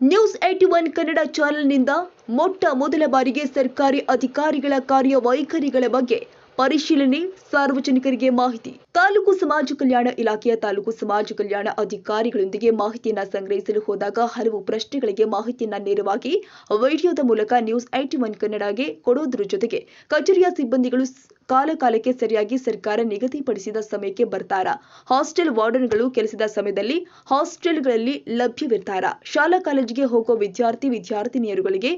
News A T one Kannada ಚಾನೆಲ್ನಿಂದ ಮೊಟ್ಟ ಮೊದಲ ಬಾರಿಗೆ ಸರ್ಕಾರಿ ಅಧಿಕಾರಿಗಳ ಕಾರ್ಯವೈಖರಿಗಳ ಬಗ್ಗೆ ಪರಿಶೀಲನೆ ಸಾರ್ವಜನಿಕರಿಗೆ ಮಾಹಿತಿ. ತಾಲೂಕು ಸಮಾಜ ಕಲ್ಯಾಣ ಇಲಾಖೆಯ ತಾಲೂಕು ಸಮಾಜ ಕಲ್ಯಾಣ ಅಧಿಕಾರಿಗಳೊಂದಿಗೆ ಮಾಹಿತಿಯನ್ನ ಸಂಗ್ರಹಿಸಲು ಹೋದಾಗ ಹಲವು ಪ್ರಶ್ನೆಗಳಿಗೆ ಮಾಹಿತಿಯನ್ನ ನೇರವಾಗಿ ವಿಡಿಯೋದ ಮೂಲಕ ನ್ಯೂಸ್ ಐಟಿ ಒನ್ ಕನ್ನಡಗೆ ಕೊಡೋದ್ರ ಜೊತೆಗೆ ಕಚೇರಿಯ ಸಿಬ್ಬಂದಿಗಳು ಕಾಲಕಾಲಕ್ಕೆ ಸರಿಯಾಗಿ ಸರ್ಕಾರ ನಿಗದಿಪಡಿಸಿದ ಸಮಯಕ್ಕೆ ಬರ್ತಾರ? ಹಾಸ್ಟೆಲ್ ವಾರ್ಡನ್ಗಳು ಕೆಲಸದ ಸಮಯದಲ್ಲಿ ಹಾಸ್ಟೆಲ್ಗಳಲ್ಲಿ ಲಭ್ಯವಿರ್ತಾರ? ಶಾಲಾ ಕಾಲೇಜಿಗೆ ಹೋಗುವ ವಿದ್ಯಾರ್ಥಿ ವಿದ್ಯಾರ್ಥಿನಿಯರುಗಳಿಗೆ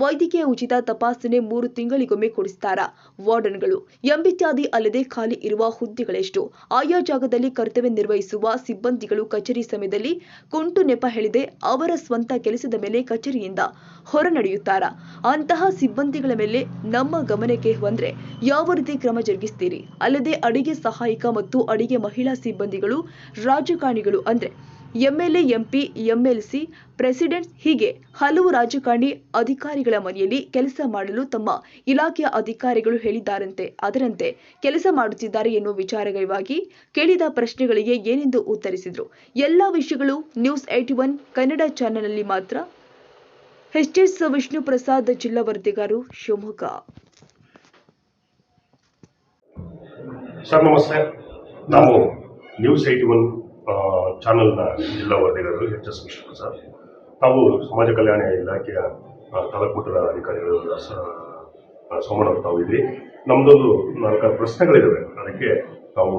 ವೈದ್ಯಕೀಯ ಉಚಿತ ತಪಾಸಣೆ ಮೂರು ತಿಂಗಳಿಗೊಮ್ಮೆ ಕೊಡಿಸ್ತಾರ ವಾರ್ಡನ್ಗಳು? ಎಂಬಿತ್ಯಾದಿ ಅಲ್ಲದೆ ಖಾಲಿ ಇರುವ ಹುದ್ದೆಗಳೆಷ್ಟು? ಆಯಾ ಜಾಗದಲ್ಲಿ ಕರ್ತವ್ಯ ನಿರ್ವಹಿಸುವ ಸಿಬ್ಬಂದಿಗಳು ಕಚೇರಿ ಸಮಯದಲ್ಲಿ ಕುಂಟು ನೆಪ ಹೇಳಿದೆ, ಅವರ ಸ್ವಂತ ಕೆಲಸದ ಮೇಲೆ ಕಚೇರಿಯಿಂದ ಹೊರ ನಡೆಯುತ್ತಾರ ಅಂತಹ ಸಿಬ್ಬಂದಿಗಳ ಮೇಲೆ ನಮ್ಮ ಗಮನಕ್ಕೆ ಬಂದ್ರೆ ಯಾವ ಕ್ರಮ ಜರುಗಿಸ್ತೀರಿ. ಅಲ್ಲದೆ ಅಡಿಗೆ ಸಹಾಯಕ ಮತ್ತು ಅಡಿಗೆ ಮಹಿಳಾ ಸಿಬ್ಬಂದಿಗಳು, ರಾಜಕಾರಣಿಗಳು ಅಂದ್ರೆ ಎಂಎಲ್ಎ, ಎಂಪಿ, ಎಂಎಲ್ಸಿ, ಪ್ರೆಸಿಡೆಂಟ್ ಹೀಗೆ ಹಲವು ರಾಜಕಾರಣಿ ಅಧಿಕಾರಿಗಳ ಮನೆಯಲ್ಲಿ ಕೆಲಸ ಮಾಡಲು ತಮ್ಮ ಇಲಾಖೆಯ ಅಧಿಕಾರಿಗಳು ಹೇಳಿದ್ದಾರಂತೆ. ಅದರಂತೆ ಕೆಲಸ ಮಾಡುತ್ತಿದ್ದಾರೆ ಎನ್ನುವ ವಿಚಾರಗಳಿಗಾಗಿ ಕೇಳಿದ ಪ್ರಶ್ನೆಗಳಿಗೆ ಏನೆಂದು ಉತ್ತರಿಸಿದ್ರು. ಎಲ್ಲ ವಿಷಯಗಳು ನ್ಯೂಸ್ ಏಟಿ ಒನ್ ಕನ್ನಡ ಚಾನೆಲ್ನಲ್ಲಿ ಮಾತ್ರ. ಎಚ್ ವಿಷ್ಣು ಪ್ರಸಾದ್ ಜಿಲ್ಲಾ ವರದಿಗಾರರು ಶಿವಮೊಗ್ಗ. ಸರ್, ನಮಸ್ತೆ. ನಾವು ನ್ಯೂಸ್ ಏಯ್ಟಿ ಒನ್ ಚಾನಲ್ನ ಜಿಲ್ಲಾ ವರದಿಗಾರರು ಎಚ್ ಎಸ್ ವಿಷ್ಣು ಸರ್. ತಾವು ಸಮಾಜ ಕಲ್ಯಾಣ ಇಲಾಖೆಯ ತಲಕೂಟದ ಅಧಿಕಾರಿಗಳು ಸೋಮಣ್ಣ ತಾವು ಇದ್ರಿ. ನಮ್ಮದೊಂದು ನಾಲ್ಕು ಪ್ರಶ್ನೆಗಳಿದ್ದಾವೆ ಅದಕ್ಕೆ ತಾವು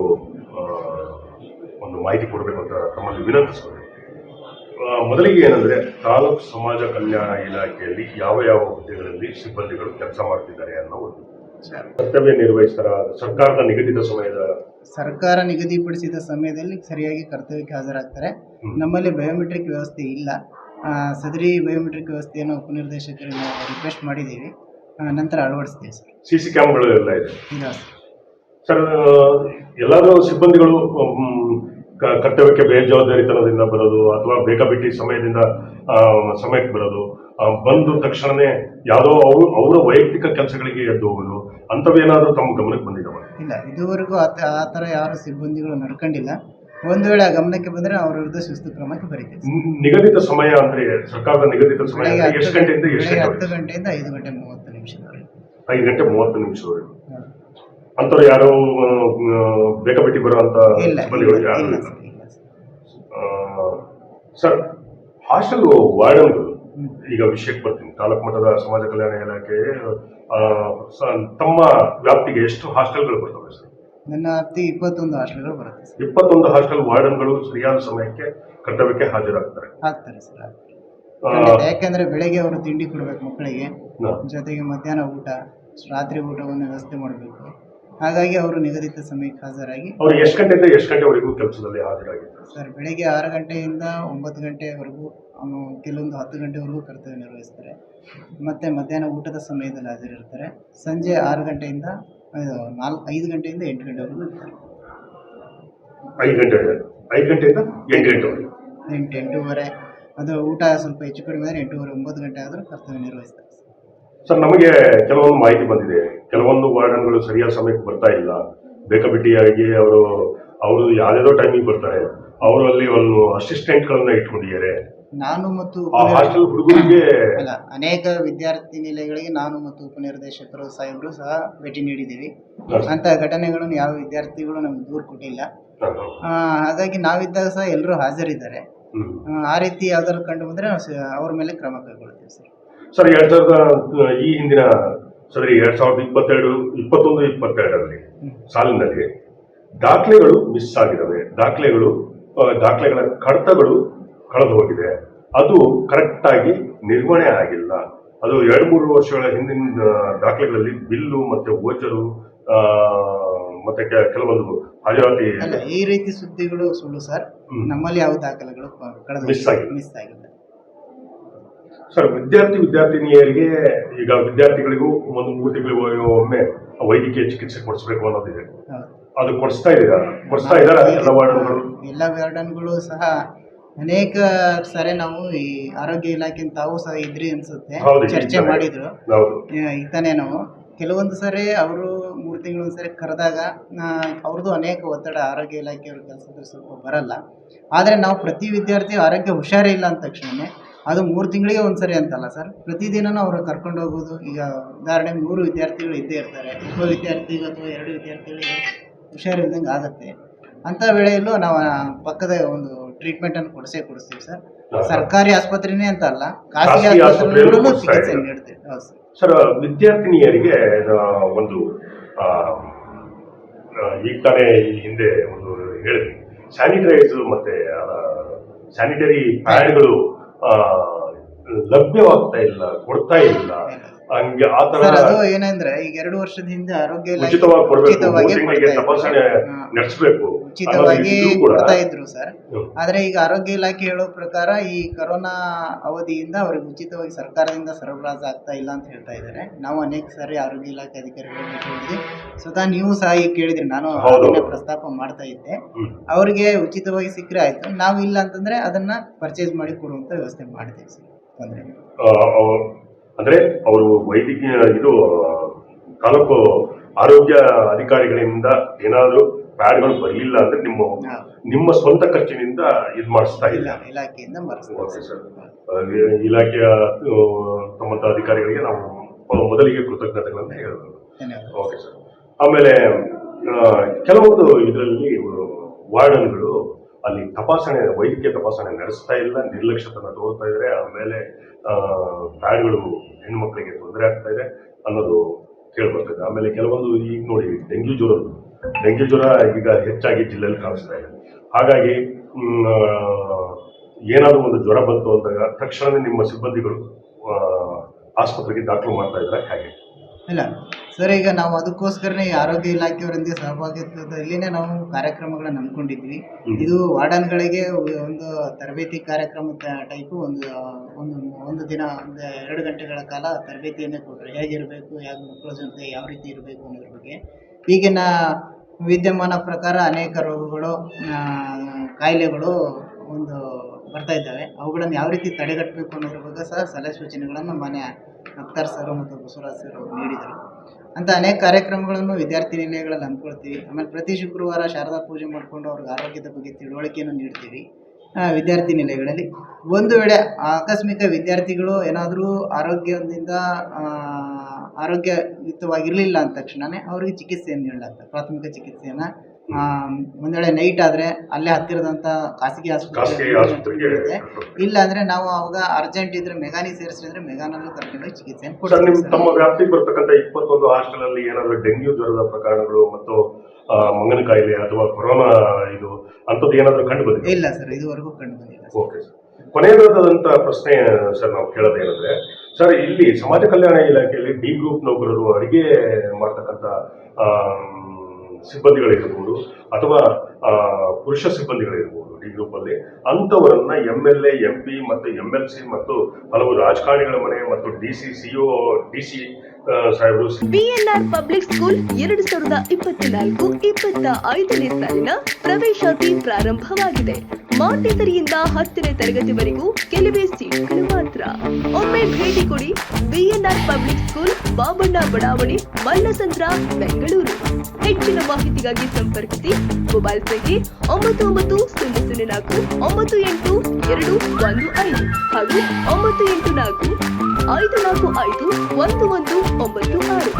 ಒಂದು ಮಾಹಿತಿ ಕೊಡಬೇಕು ಅಂತ ತಮ್ಮಲ್ಲಿ ವಿನಂತಿಸ್ತೇವೆ ಮೊದಲಿಗೆ ಏನಂದ್ರೆ, ತಾಲೂಕು ಸಮಾಜ ಕಲ್ಯಾಣ ಇಲಾಖೆಯಲ್ಲಿ ಯಾವ ಯಾವ ಹುದ್ದೆಗಳಲ್ಲಿ ಸಿಬ್ಬಂದಿಗಳು ಕೆಲಸ ಮಾಡ್ತಿದ್ದಾರೆ ಅನ್ನೋ ಒಂದು ಕರ್ತವ್ಯ ನಿರ್ವಹಿಸ್ತಾರ ಸರ್ಕಾರದ ನಿಗದಿತ ಸಮಯದ ಸರ್ಕಾರ ನಿಗದಿಪಡಿಸಿದ ಸಮಯದಲ್ಲಿ ಸರಿಯಾಗಿ ಕರ್ತವ್ಯಕ್ಕೆ ಹಾಜರಾಗ್ತಾರೆ. ನಮ್ಮಲ್ಲಿ ಬಯೋಮೆಟ್ರಿಕ್ ವ್ಯವಸ್ಥೆ ಇಲ್ಲ. ಸದರಿ ಬಯೋಮೆಟ್ರಿಕ್ ವ್ಯವಸ್ಥೆಯನ್ನು ಉಪನಿರ್ದೇಶಕರಿಗೆ ರಿಕ್ವೆಸ್ಟ್ ಮಾಡಿದ್ದೀವಿ. ನಂತರ ಅಳವಡಿಸ್ತೀವಿ ಸರ್. ಸಿ ಸಿ ಕ್ಯಾಮ್ಗಳು ಎಲ್ಲ ಇದೆ. ಸರ್. ಸರ್ ಎಲ್ಲಾದರೂ ಸಿಬ್ಬಂದಿಗಳು ಕರ್ತವ್ಯಕ್ಕೆ ಬೇಜವಾಬ್ದಾರಿತನದಿಂದ ಬರೋದು ಅಥವಾ ಬೇಕಾಬಿಟ್ಟಿ ಸಮಯದಿಂದ ಸಮಯಕ್ಕೆ ಬರೋದು ಬಂದ ಬಂದು ತಕ್ಷಣನೇ ಯಾವುದೋ ಅವರು ಅವರ ವೈಯಕ್ತಿಕ ಕೆಲಸಗಳಿಗೆ ಎದ್ದು ಹೋಗೋದು ಅಂಥವೇನಾದರೂ ತಮ್ಮ ಗಮನಕ್ಕೆ ಬಂದಿದ್ದಾವೆ? ಇಲ್ಲ ಇದುವರೆಗೂ ಆ ಥರ ಯಾರು ಸಿಬ್ಬಂದಿಗಳು ನಡ್ಕೊಂಡಿಲ್ಲ. ಒಂದು ವೇಳೆ ಆ ಗಮನಕ್ಕೆ ಬಂದರೆ ಅವರ ವಿರುದ್ಧ ಶಿಸ್ತು ಕ್ರಮಕ್ಕೆ ಬರೀತೀವಿ. ನಿಗದಿತ ಸಮಯ ಅಂದ್ರೆ ಸರ್ಕಾರದ ನಿಗದಿತ ಸಮಯ ಬೆಳಗ್ಗೆ ಎಷ್ಟು ಹತ್ತು ಗಂಟೆಯಿಂದ ಎಷ್ಟು ಬೆಳಗ್ಗೆ ಗಂಟೆ ಹತ್ತು ಗಂಟೆಯಿಂದ ಐದು ಗಂಟೆ ಮೂವತ್ತು ನಿಮಿಷದವರೆಗೆ. ಐದು ಗಂಟೆ ಮೂವತ್ತು ನಿಮಿಷದವರೆಗೆ. ಅಂತವ್ರು ಯಾರು ಬೇಕಾಬಿಟ್ಟಿ ಬರುವಂತ ಇಲ್ಲ ಸಿಬ್ಬಂದಿಗಳು ಇಲ್ಲ ಯಾರು ಇಲ್ಲ ಇಲ್ಲ ಸರ್ ಹಾಸ್ಟೆಲ್ ವಾರ್ಡನ್ಗಳು. ಈಗ ವಿಷಯಕ್ಕೆ ಬರ್ತೀನಿ. ತಾಲೂಕು ಮಟ್ಟದ ಸಮಾಜ ಕಲ್ಯಾಣ ಇಲಾಖೆ ತಮ್ಮ ವ್ಯಾಪ್ತಿಗೆ ಎಷ್ಟು ಹಾಸ್ಟೆಲ್ಗಳು ಬರ್ತವೆ ಸರ್? ನನ್ನ ಹತ್ತಿ ಇಪ್ಪತ್ತೊಂದು ಹಾಸ್ಟೆಲ್ಗಳು ಬರುತ್ತೆ ಸರ್. ಇಪ್ಪತ್ತೊಂದು ಹಾಸ್ಟೆಲ್ ವಾರ್ಡನ್ಗಳು ಸರಿಯಾದ ಸಮಯಕ್ಕೆ ಕರ್ತವ್ಯಕ್ಕೆ ಹಾಜರಾಗ್ತಾರೆ. ಆಗ್ತಾರೆ ಸರ್ ಖಂಡಿತ. ಯಾಕೆಂದ್ರೆ ಬೆಳಗ್ಗೆ ಅವರು ತಿಂಡಿ ಕೊಡ್ಬೇಕು ಮಕ್ಕಳಿಗೆ. ಜೊತೆಗೆ ಮಧ್ಯಾಹ್ನ ಊಟ ರಾತ್ರಿ ಊಟವನ್ನು ವ್ಯವಸ್ಥೆ ಮಾಡಬೇಕು. ಹಾಗಾಗಿ ಅವರು ನಿಗದಿತ ಸಮಯಕ್ಕೆ ಹಾಜರಾಗಿ ಅವ್ರು ಎಷ್ಟು ಗಂಟೆಯಿಂದ ಎಷ್ಟು ಗಂಟೆವರೆಗೂ ಕೆಲಸದಲ್ಲಿ ಹಾಜರಾಗಿದ್ದಾರೆ? ಸರ್ ಬೆಳಗ್ಗೆ ಆರು ಗಂಟೆಯಿಂದ ಒಂಬತ್ತು ಗಂಟೆವರೆಗೂ ಕೆಲವೊಂದು ಹತ್ತು ಗಂಟೆವರೆಗೂ ಕರ್ತವ್ಯ ನಿರ್ವಹಿಸ್ತಾರೆ. ಮತ್ತು ಮಧ್ಯಾಹ್ನ ಊಟದ ಸಮಯದಲ್ಲಿ ಹಾಜರಿರ್ತಾರೆ. ಸಂಜೆ ಆರು ಗಂಟೆಯಿಂದ ನಾಲ್ಕು ಐದು ಗಂಟೆಯಿಂದ ಎಂಟು ಗಂಟೆವರೆಗೂ ಇರ್ತಾರೆ. ಐದು ಗಂಟೆ ಐದು ಗಂಟೆಯಿಂದ ಎಂಟು ಗಂಟೆವರೆಗೂ? ಎಂಟು ಎಂಟೂವರೆ. ಅದು ಊಟ ಸ್ವಲ್ಪ ಹೆಚ್ಚು ಕಡಿಮೆ ಆದರೆ ಎಂಟೂವರೆ ಒಂಬತ್ತು ಗಂಟೆ ಆದರೂ ಕರ್ತವ್ಯ ನಿರ್ವಹಿಸ್ತಾರೆ. ಸರ್. ಸರ್ ನಮಗೆ ಕೆಲವೊಂದು ಮಾಹಿತಿ ಬಂದಿದೆ. ಕೆಲವೊಂದು ವಾರ್ಡನ್ಗಳು ಸರಿಯಾದ ಸಮಯಕ್ಕೆ ಬರ್ತಾ ಇಲ್ಲ. ಬೇಕಾಬಿಟ್ಟಿಯಾಗಿ ಅವರು ಅವರು ಯಾವ್ದೋ ಟೈಮಿಗೆ ಬರ್ತಾರೆ ಅವರು ಅಲ್ಲಿ ಒಂದು ಅಸಿಸ್ಟೆಂಟ್ಗಳನ್ನ ಇಟ್ಕೊಂಡಿದ್ದಾರೆ. ನಾನು ಮತ್ತು ಹಾಸ್ಟೆಲ್ ಹುಡುಗರಿಗೆ ಅನೇಕ ವಿದ್ಯಾರ್ಥಿ ನಿಲಯಗಳಿಗೆ ನಾನು ಮತ್ತು ಉಪನಿರ್ದೇಶಕರು ಸಾಹೇಬರು ಸಹ ಭೇಟಿ ನೀಡಿದ್ದೀವಿ. ಅಂತ ಘಟನೆಗಳನ್ನು ಯಾವ ವಿದ್ಯಾರ್ಥಿಗಳು ನಮ್ಗೆ ದೂರು ಕೊಟ್ಟಿಲ್ಲ. ಹಾಗಾಗಿ ನಾವಿದ್ದಾಗ ಸಹ ಎಲ್ಲರೂ ಹಾಜರಿದ್ದಾರೆ. ಆ, ಆ ರೀತಿ ಯಾವ್ದಾದ್ರು ಕಂಡು ಬಂದ್ರೆ ಅವ್ರ ಮೇಲೆ ಕ್ರಮ ಕೈಗೊಳ್ತೀವಿ ಸರ್. ಸರ್ ಎರಡ್ ಸಾವಿರದ ಈ ಹಿಂದಿನ ಸರಿ ಎರಡ್ ಸಾವಿರದ ಇಪ್ಪತ್ತೆರಡು ಇಪ್ಪತ್ತೊಂದು ಇಪ್ಪತ್ತೆರಡರಲ್ಲಿ ಸಾಲಿನಲ್ಲಿ ದಾಖಲೆಗಳು ಮಿಸ್ ಆಗಿದ್ದಾವೆ. ದಾಖಲೆಗಳು ದಾಖಲೆಗಳ ಕಡತಗಳು ಕಳೆದು ಹೋಗಿದೆ. ಅದು ಕರೆಕ್ಟ್ ಆಗಿ ನಿರ್ವಹಣೆ ಆಗಿಲ್ಲ. ಅದು ಎರಡು ಮೂರು ವರ್ಷಗಳ ಹಿಂದಿನ ದಾಖಲೆಗಳಲ್ಲಿ ಬಿಲ್ಲು ಮತ್ತೆ ಓಚರು ಮತ್ತೆ ಕೆಲವೊಂದು ಹಾಜರಾತಿ ಅಲ್ಲ ಈ ರೀತಿ ಸುದ್ದಿಗಳು ಸುಳ್ಳು ಸರ್. ನಮ್ಮಲ್ಲಿ ಯಾವ ದಾಖಲೆಗಳು ಮಿಸ್ ಆಗಿ. ಮಿಸ್ ಆಗಿಲ್ಲ ಸರ್ ವಿದ್ಯಾರ್ಥಿ ವಿದ್ಯಾರ್ಥಿನಿಯರಿಗೆ ಈಗ ವಿದ್ಯಾರ್ಥಿಗಳಿಗೂ ಒಂದು ಮೂರು ತಿಂಗಳಿಗೂ ಒಮ್ಮೆ ವೈದ್ಯಕೀಯ ಚಿಕಿತ್ಸೆ ಕೊಡಿಸ್ಬೇಕು ಅನ್ನೋದಿದೆ. ಅದು ಕೊಡಿಸ್ತಾ ಇದ್ದೀರಾ? ಕೊಡಿಸ್ತಾ ಇದ್ದಾರೆ ಎಲ್ಲ ವಾರ್ಡನ್ಗಳು ಎಲ್ಲ ವಾರ್ಡನ್ಗಳು ಸಹ ಅನೇಕ ಸರಿ ನಾವು ಈ ಆರೋಗ್ಯ ಇಲಾಖೆ ತಾವು ಸಹ ಇದ್ರಿ ಅನ್ಸುತ್ತೆ. ಚರ್ಚೆ ಮಾಡಿದ್ರು. ಹೌದು. ಈಗ ತಾನೇ ನಾವು. ಕೆಲವೊಂದು ಸರಿ ಅವರು ಮೂರು ತಿಂಗಳು ಸರಿ ಕರೆದಾಗ ಅವ್ರದ್ದು ಅನೇಕ ಒತ್ತಡ ಆರೋಗ್ಯ ಇಲಾಖೆಯವ್ರ ಕೆಲಸದ ಸ್ವಲ್ಪ ಬರಲ್ಲ. ಆದರೆ ನಾವು ಪ್ರತಿ ವಿದ್ಯಾರ್ಥಿ ಆರೋಗ್ಯ ಹುಷಾರೇ ಇಲ್ಲ ಅಂದ ತಕ್ಷಣ ಅದು ಮೂರು ತಿಂಗಳಿಗೆ ಒಂದ್ಸರಿ ಅಂತಲ್ಲ ಸರ್? ಪ್ರತಿದಿನನೂ ಅವ್ರು ಕರ್ಕೊಂಡು ಹೋಗೋದು. ಈಗ ಉದಾಹರಣೆಗೆ ಮೂರು ವಿದ್ಯಾರ್ಥಿಗಳು ಇದ್ದೇ ಇರ್ತಾರೆ. ಒಬ್ಬ ವಿದ್ಯಾರ್ಥಿಗೆ ಅಥವಾ ಎರಡು ವಿದ್ಯಾರ್ಥಿಗಳಿಗೆ ಹುಷಾರಿಲ್ದಂಗೆ ಆಗುತ್ತೆ. ಅಂಥ ವೇಳೆಯಲ್ಲೂ ನಾವು ಪಕ್ಕದ ಒಂದು ಟ್ರೀಟ್ಮೆಂಟನ್ನು ಕೊಡಿಸೇ ಕೊಡಿಸ್ತೀವಿ ಸರ್. ಸರ್ಕಾರಿ ಆಸ್ಪತ್ರೆನೇ ಅಂತ ಅಲ್ಲ ಖಾಸಗಿ ಆಸ್ಪತ್ರೆಗಳಲ್ಲೂ ಚಿಕಿತ್ಸೆ ನೀಡುತ್ತೆ ನೀಡ್ತೀವಿ. ಹೌದು ಸರ್. ಸರ್ ವಿದ್ಯಾರ್ಥಿನಿಯರಿಗೆ ಒಂದು ಈಗ ತಾನೇ ಹಿಂದೆ ಒಂದು ಹೇಳಿದ್ವಿ ಸ್ಯಾನಿಟೈಸ್ ಮತ್ತೆ ಸ್ಯಾನಿಟರಿ ಪ್ಯಾಡ್ಗಳು uh, ಲಭ್ಯವಾಗ್ತಾ ಇಲ್ಲ ಕೊಡ್ತಾ ಇಲ್ಲ ಹಂಗೆ ಆ ತರ ಸರ್ ಅದು ಏನಂದ್ರೆ ಈಗ ಎರಡು ವರ್ಷದ ಹಿಂದೆ ಆರೋಗ್ಯ ಇಲಾಖೆ ಉಚಿತವಾಗಿ ಕೊಡ್ಬೇಕು ಮೂರು ಉಚಿತವಾಗಿ ತಿಂಗಳಿಗೆ ಕೊಡ್ತಾ ಇದ್ರು. ತಪಾಸಣೆ ಹಾ. ನಡೆಸಬೇಕು ಉಚಿತವಾಗಿ ಕೊಡ್ತಾ ಇದ್ರು ಸರ್ ಹ್ಮ್. ಆದ್ರೆ ಈಗ ಆರೋಗ್ಯ ಇಲಾಖೆ ಹೇಳೋ ಪ್ರಕಾರ ಈ ಕೊರೋನಾ ಅವಧಿಯಿಂದ ಅವ್ರಿಗೆ ಉಚಿತವಾಗಿ ಸರ್ಕಾರದಿಂದ ಸರಬರಾಜು ಆಗ್ತಾ ಇಲ್ಲ ಅಂತ ಹೇಳ್ತಾ ಇದ್ದಾರೆ ನಾವು ಅನೇಕ ಸಾರಿ ಆರೋಗ್ಯ ಇಲಾಖೆ ಅಧಿಕಾರಿಗಳಿಗೆ ಕೇಳಿದ್ವಿ ಸ್ವತಃ ನೀವು ಸಹ ಈಗ ಕೇಳಿದ್ರಿ ನಾನು ಹೌದು. ಅದನ್ನೇ ಪ್ರಸ್ತಾಪ ಮಾಡ್ತಾ ಇದ್ದೆ ಹ್ಮ್. ಅವ್ರಿಗೆ ಉಚಿತವಾಗಿ ಸಿಕ್ಕರೆ ಆಯ್ತು ನಾವು ಇಲ್ಲ ಅಂತಂದ್ರೆ ಅದನ್ನ ಪರ್ಚೇಸ್ ಮಾಡಿ ಕೊಡುವಂತ ವ್ಯವಸ್ಥೆ ಮಾಡ್ತೀವಿ ಸರ್ ಅಂದ್ರೆ? ಅವರು ವೈದ್ಯಕೀಯ ಇದು ತಾಲೂಕು ಆರೋಗ್ಯ ಅಧಿಕಾರಿಗಳಿಂದ ಏನಾದರೂ ಪ್ಯಾಡ್ಗಳು ಬರಲಿಲ್ಲ ಅಂದ್ರೆ ನಿಮ್ಮ ನಿಮ್ಮ ಸ್ವಂತ ಖರ್ಚಿನಿಂದ ಇದು ಮಾಡಿಸ್ತಾ ಇಲ್ಲ ಇಲಾಖೆಯಿಂದ ಓಕೆ ಸರ್. ಇಲಾಖೆಯ ಸಂಬಂಧ ಅಧಿಕಾರಿಗಳಿಗೆ ನಾವು ಮೊದಲಿಗೆ ಕೃತಜ್ಞತೆಗಳನ್ನು ಹೇಳೋದು. Okay sir. ಆಮೇಲೆ ಕೆಲವೊಂದು ಇದರಲ್ಲಿ ವಾರ್ಡನ್ಗಳು ಅಲ್ಲಿ ತಪಾಸಣೆ, ವೈದ್ಯಕೀಯ ತಪಾಸಣೆ ನಡೆಸ್ತಾ ಇಲ್ಲ, ನಿರ್ಲಕ್ಷ್ಯತನ ತೋರ್ತಾ ಇದ್ದಾರೆ ಆಮೇಲೆ ಪ್ಯಾಡ್ಗಳು ಹೆಣ್ಮಕ್ಳಿಗೆ ತೊಂದರೆ ಆಗ್ತಾ ಇದೆ ಅನ್ನೋದು ಕೇಳ್ಬರ್ತದೆ. ಆಮೇಲೆ ಕೆಲವೊಂದು ಈಗ ನೋಡಿ, ಡೆಂಗ್ಯೂ ಜ್ವರ ಡೆಂಗ್ಯೂ ಜ್ವರ ಈಗ ಹೆಚ್ಚಾಗಿ ಜಿಲ್ಲೆಯಲ್ಲಿ ಕಾಣಿಸ್ತಾ ಇದೆ. ಹಾಗಾಗಿ ಏನಾದರೂ ಒಂದು ಜ್ವರ ಬಂತು ಅಂದಾಗ ತಕ್ಷಣವೇ ನಿಮ್ಮ ಸಿಬ್ಬಂದಿಗಳು ಆಸ್ಪತ್ರೆಗೆ ದಾಖಲು ಮಾಡ್ತಾ ಇದ್ದಾರೆ ಹಾಗೆ. ಇಲ್ಲ. ಸರ್ ಈಗ ನಾವು ಅದಕ್ಕೋಸ್ಕರನೇ ಈ ಆರೋಗ್ಯ ಇಲಾಖೆಯವರೊಂದಿಗೆ ಸಹಭಾಗಿತ್ವದಲ್ಲಿನೇ ನಾವು ಕಾರ್ಯಕ್ರಮಗಳನ್ನು ನಂಬ್ಕೊಂಡಿದ್ವಿ ಇದು ವಾರ್ಡನ್ಗಳಿಗೆ ಒಂದು ತರಬೇತಿ ಕಾರ್ಯಕ್ರಮ ಟೈಪು ಒಂದು ಒಂದು ಒಂದು ದಿನ ಒಂದು ಎರಡು ಗಂಟೆಗಳ ಕಾಲ ತರಬೇತಿಯನ್ನೇ ಕೊಟ್ಟರು. ಹೇಗಿರಬೇಕು ಹೇಗೆ ಮಕ್ಕಳ ಜೊತೆ ಯಾವ ರೀತಿ ಇರಬೇಕು ಅನ್ನೋದ್ರ ಬಗ್ಗೆ. ಈಗಿನ ವಿದ್ಯಮಾನ ಪ್ರಕಾರ ಅನೇಕ ರೋಗಗಳು ಕಾಯಿಲೆಗಳು ಒಂದು ಬರ್ತಾ ಇದ್ದಾವೆ. ಅವುಗಳನ್ನು ಯಾವ ರೀತಿ ತಡೆಗಟ್ಟಬೇಕು ಅನ್ನೋದ್ರ ಬಗ್ಗೆ ಸಹ ಸಲಹೆ ಸೂಚನೆಗಳನ್ನು ಮಾನ್ಯ ಅಖ್ತರ್ ಸರ್ ಮತ್ತು ಬಸವರಾಜ್ ಸರ್ ನೀಡಿದರು. ಅಂತ ಅನೇಕ ಕಾರ್ಯಕ್ರಮಗಳನ್ನು ವಿದ್ಯಾರ್ಥಿ ನಿಲಯಗಳಲ್ಲಿ ಹಮ್ಮಿಕೊಳ್ತೀವಿ ಆಮೇಲೆ ಪ್ರತಿ ಶುಕ್ರವಾರ ಶಾರದಾ ಪೂಜೆ ಮಾಡಿಕೊಂಡು ಅವ್ರಿಗೆ ಆರೋಗ್ಯದ ಬಗ್ಗೆ ತಿಳುವಳಿಕೆಯನ್ನು ನೀಡ್ತೀವಿ. ವಿದ್ಯಾರ್ಥಿ ನಿಲಯಗಳಲ್ಲಿ. ಒಂದು ವೇಳೆ ಆಕಸ್ಮಿಕ ವಿದ್ಯಾರ್ಥಿಗಳು ಏನಾದರೂ ಆರೋಗ್ಯದಿಂದ ಆರೋಗ್ಯಯುತವಾಗಿರಲಿಲ್ಲ ಅಂದ ತಕ್ಷಣವೇ ಅವರಿಗೆ ಚಿಕಿತ್ಸೆಯನ್ನು ನೀಡಲಾಗ್ತದೆ. ಪ್ರಾಥಮಿಕ ಚಿಕಿತ್ಸೆಯನ್ನು ಆ, ಒಂದು ವೇಳೆ ನೈಟ್ ಆದರೆ ಅಲ್ಲೇ ಹತ್ತಿರದಂಥ ಖಾಸಗಿ ಆಸ್ಪತ್ರೆ. ಇಲ್ಲ ಅಂದ್ರೆ ನಾವು ಅವಾಗ ಅರ್ಜೆಂಟ್ ಇದ್ರೆ ಮೆಗಾನಿ ಸೇರಿಸಿದ್ರೆ ಮೆಗಾನಲ್ಲೂ ಕರ್ಕೊಂಡು ಚಿಕಿತ್ಸೆ ತಮ್ಮ. ವ್ಯಾಪ್ತಿಗೆ ಬರ್ತಕ್ಕಂಥ ಇಪ್ಪತ್ತೊಂದು ಹಾಸ್ಟೆಲ್ ಅಲ್ಲಿ ಏನಾದ್ರು ಡೆಂಗ್ಯೂ ಜ್ವರದ ಪ್ರಕರಣಗಳು ಮತ್ತು ಮಂಗನ ಕಾಯಿಲೆ ಅಥವಾ ಕೊರೋನಾ ಇದು ಅಂಥದ್ದು ಏನಾದರೂ ಕಂಡು ಬಂದಿದೆ ಇಲ್ಲ ಸರ್ ಇದುವರೆಗೂ ಕಂಡು ಬಂದಿಲ್ಲ. ಓಕೆ ಸರ್ ಕೊನೆಯದಾದಂತ ಪ್ರಶ್ನೆ ಸರ್ ನಾವು ಕೇಳೋದೇನಂದ್ರೆ ಸರ್ ಇಲ್ಲಿ ಸಮಾಜ ಕಲ್ಯಾಣ ಇಲಾಖೆಯಲ್ಲಿ ಡಿ ಗ್ರೂಪ್ ನೌಕರರು ಅಡಿಗೆ ಮಾಡ್ತಕ್ಕಂಥ ಸಿಬ್ಬಂದಿಗಳಿರ್ಬೋದು ಅಥವಾ ಪುರುಷ ಸಿಬ್ಬಂದಿಗಳಿರ್ಬೋದು. ಡಿ ಗ್ರೂಪ್ ಅಲ್ಲಿ ಅಂತವರನ್ನ M L A M P ಮತ್ತು ಎಂ ಎಲ್ ಸಿ ಮತ್ತು ಹಲವು ರಾಜಕಾರಣಿಗಳ ಮನೆ ಮತ್ತು D C CO D C ಸಾಹೇಬರು ಬಿಎನ್ಆರ್ ಪಬ್ಲಿಕ್ ಸ್ಕೂಲ್ ಎರಡು ಸಾವಿರದ ಇಪ್ಪತ್ನಾಲ್ಕು ಇಪ್ಪತ್ತ ಐದನೇ ಸಾಲಿನ ಪ್ರವೇಶಾತಿ ಪ್ರಾರಂಭವಾಗಿದೆ. ಮಾಂಟೇಸರಿಯಿಂದ ಹತ್ತನೇ ತರಗತಿವರೆಗೂ ಕೆಲವೇ ಸೀಟ್ಗಳು ಮಾತ್ರ. ಒಮ್ಮೆ ಭೇಟಿ ಕೊಡಿ ಬಿಎನ್ಆರ್ ಪಬ್ಲಿಕ್ ಸ್ಕೂಲ್ ಬಾಬಣ್ಣ ಬಡಾವಣೆ, ಮಲ್ಲಸಂದ್ರ, ಬೆಂಗಳೂರು. ಹೆಚ್ಚಿನ ಮಾಹಿತಿಗಾಗಿ ಸಂಪರ್ಕಿಸಿ, ಮೊಬೈಲ್ ಸಂಖ್ಯೆ ಒಂಬತ್ತು ಒಂಬತ್ತು ಸೊನ್ನೆ ಸೊನ್ನೆ ನಾಲ್ಕು, ಒಂಬತ್ತು ಎಂಟು ಎರಡು ಒಂದು ಐದು ಹಾಗೂ ಒಂಬತ್ತು ಎಂಟು ನಾಲ್ಕು, ಐದು ನಾಲ್ಕು ಐದು ಒಂದು ಒಂದು ಒಂಬತ್ತು ಆರು.